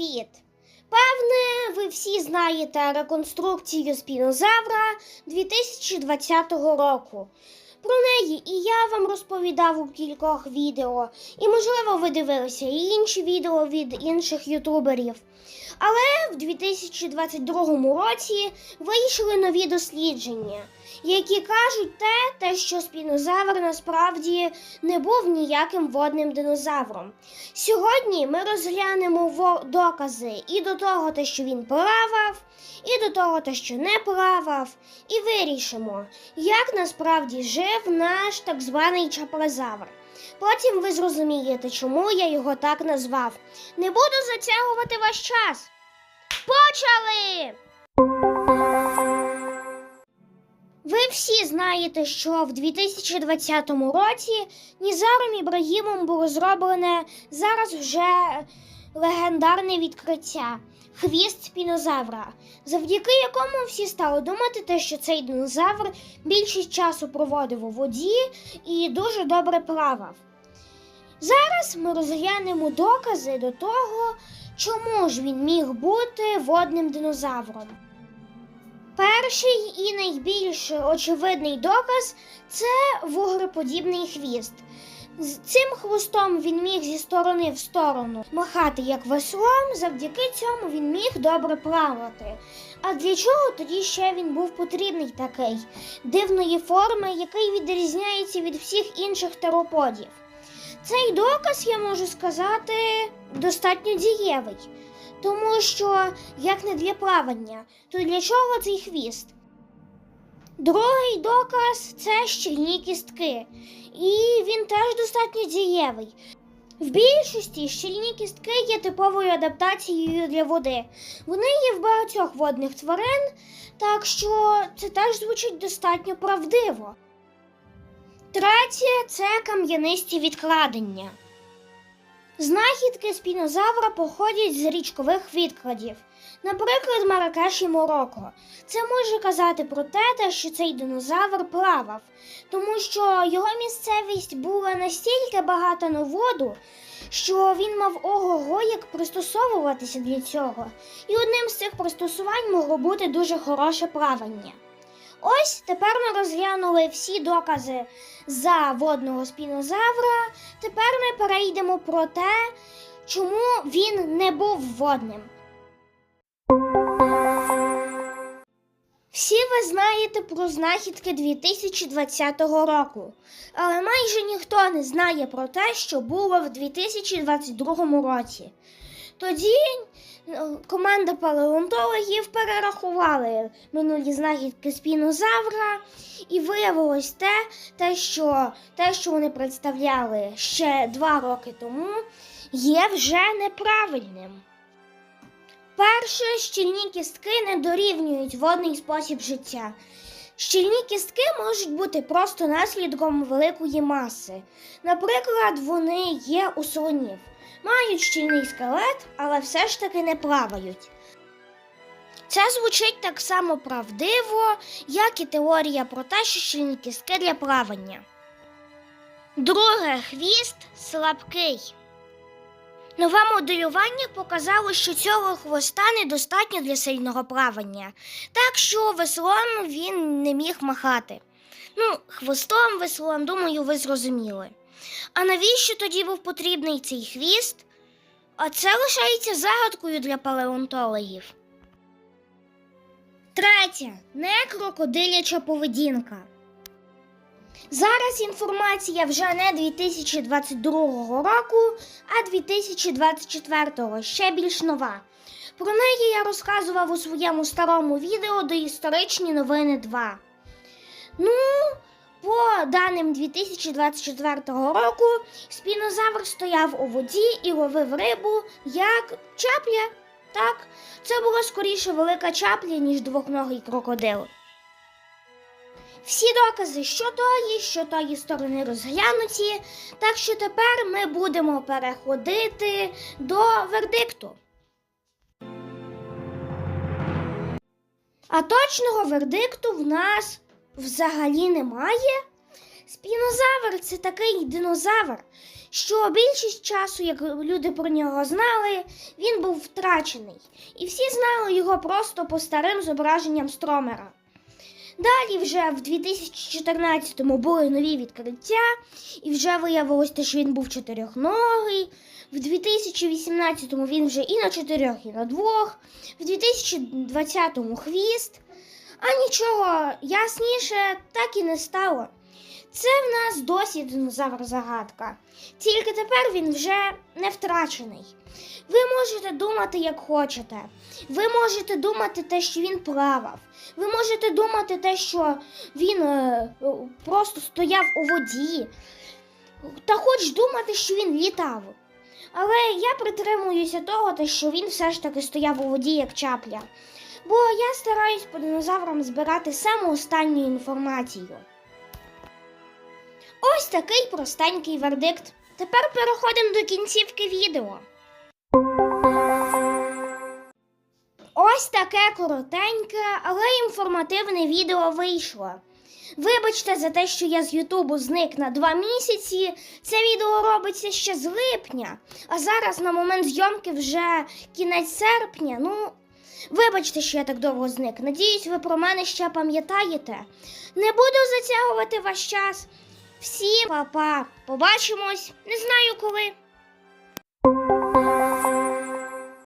Привіт! Певне, ви всі знаєте реконструкцію спінозавра 2020 року. Про неї і я вам розповідав у кількох відео, і, можливо, ви дивилися і інші відео від інших ютуберів. Але в 2022 році вийшли нові дослідження, які кажуть те, те, що спінозавр насправді не був ніяким водним динозавром. Сьогодні ми розглянемо докази і до того, те, що він плавав, того, те, що не плавав, і вирішимо, як насправді жив наш так званий чаплезавр. Потім ви зрозумієте, чому я його так назвав. Не буду затягувати ваш час. Почали! Ви всі знаєте, що в 2020 році Нізаром Ібрагімом було зроблене зараз вже легендарне відкриття хвіст спінозавра, завдяки якому всі стали думати, те, що цей динозавр більшість часу проводив у воді і дуже добре плавав. Зараз ми розглянемо докази до того, чому ж він міг бути водним динозавром. Перший і найбільш очевидний доказ це вугроподібний хвіст. З цим хвостом він міг зі сторони в сторону махати як веслом, завдяки цьому він міг добре плавати. А для чого тоді ще він був потрібний такий дивної форми, який відрізняється від всіх інших тероподів? Цей доказ, я можу сказати, достатньо дієвий. Тому що, як не для плавання, то для чого цей хвіст? Другий доказ це щільні кістки, і він теж достатньо дієвий. В більшості щільні кістки є типовою адаптацією для води. Вони є в багатьох водних тварин, так що це теж звучить достатньо правдиво. Третє це кам'янисті відкладення. Знахідки спінозавра походять з річкових відкладів, наприклад, Маракеш і Мороко. Це може казати про те, що цей динозавр плавав, тому що його місцевість була настільки багата на воду, що він мав ого-го як пристосовуватися для цього, і одним з цих пристосувань могло бути дуже хороше плавання. Ось тепер ми розглянули всі докази за водного спінозавра. Тепер ми перейдемо про те, чому він не був водним. Всі ви знаєте про знахідки 2020 року, але майже ніхто не знає про те, що було в 2022 році. Тоді е, команда палеонтологів перерахували минулі знахідки спінозавра, і виявилось те, те, що, те, що вони представляли ще два роки тому, є вже неправильним. Перше, щільні кістки не дорівнюють водний спосіб життя. Щільні кістки можуть бути просто наслідком великої маси. Наприклад, вони є у слонів, мають щільний скелет, але все ж таки не плавають. Це звучить так само правдиво, як і теорія про те, що щільні кістки для плавання. Друге, хвіст слабкий. Нове моделювання показало, що цього хвоста недостатньо для сильного плавання, так що веслом він не міг махати. Ну, хвостом, веслом, думаю, ви зрозуміли. А навіщо тоді був потрібний цей хвіст? А це лишається загадкою для палеонтологів. Третє не крокодиляча поведінка. Зараз інформація вже не 2022 року, а 2024 ще більш нова. Про неї я розказував у своєму старому відео до історичні новини 2. Ну, по даним 2024 року, спінозавр стояв у воді і ловив рибу як чапля. Так, це була скоріше велика чапля, ніж двохногий крокодил. Всі докази що тої, що тої сторони розглянуті, так що тепер ми будемо переходити до вердикту. А точного вердикту в нас взагалі немає. Спінозавр це такий динозавр, що більшість часу, як люди про нього знали, він був втрачений. І всі знали його просто по старим зображенням Стромера. Далі вже в 2014-му були нові відкриття, і вже виявилося, що він був чотирьохногий. В 2018-му він вже і на чотирьох, і на двох. В 2020-му хвіст. А нічого ясніше так і не стало. Це в нас досі динозавр загадка. Тільки тепер він вже не втрачений. Ви можете думати, як хочете. Ви можете думати те, що він плавав. Ви можете думати те, що він е, е, просто стояв у воді. Та хоч думати, що він літав. Але я притримуюся того, те, що він все ж таки стояв у воді як чапля. Бо я стараюсь по динозаврам збирати саму останню інформацію. Ось такий простенький вердикт. Тепер переходимо до кінцівки відео. Ось таке коротеньке, але інформативне відео вийшло. Вибачте за те, що я з Ютубу зник на два місяці. Це відео робиться ще з липня, а зараз на момент зйомки вже кінець серпня. Ну, вибачте, що я так довго зник. Надіюсь, ви про мене ще пам'ятаєте. Не буду затягувати ваш час. Всім па-па. Побачимось, не знаю коли.